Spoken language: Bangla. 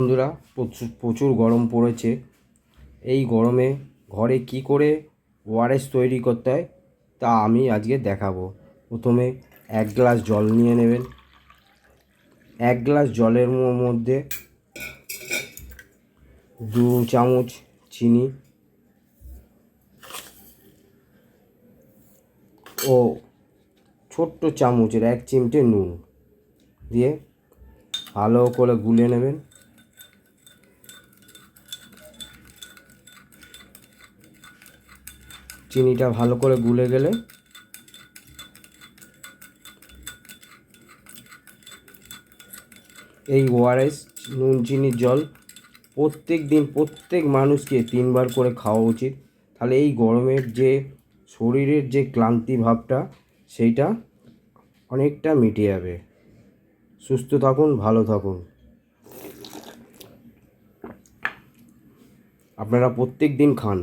বন্ধুরা, প্রচুর প্রচুর গরম পড়েছে। এই গরমে ঘরে কি করে ওআরএস তৈরি করতে হয়, তা আমি আজকে দেখাবো। প্রথমে এক গ্লাস জল নিয়ে নেবেন। এক গ্লাস জলের মধ্যে দু চামচ চিনি ও ছোট্ট চামচের এক চিমটে নুন দিয়ে ভালো করে গুলে নেবেন। চিনিটা ভালো করে গুলে গেলে এই ওআরএস নুন চিনির জল প্রত্যেক দিন প্রত্যেক মানুষকে তিনবার করে খাওয়া উচিত। তাহলে এই গরমের যে শরীরের যে ক্লান্তি ভাবটা, সেইটা অনেকটা মিটে যাবে। সুস্থ থাকুন, ভালো থাকুন। আপনারা প্রত্যেক দিন খান।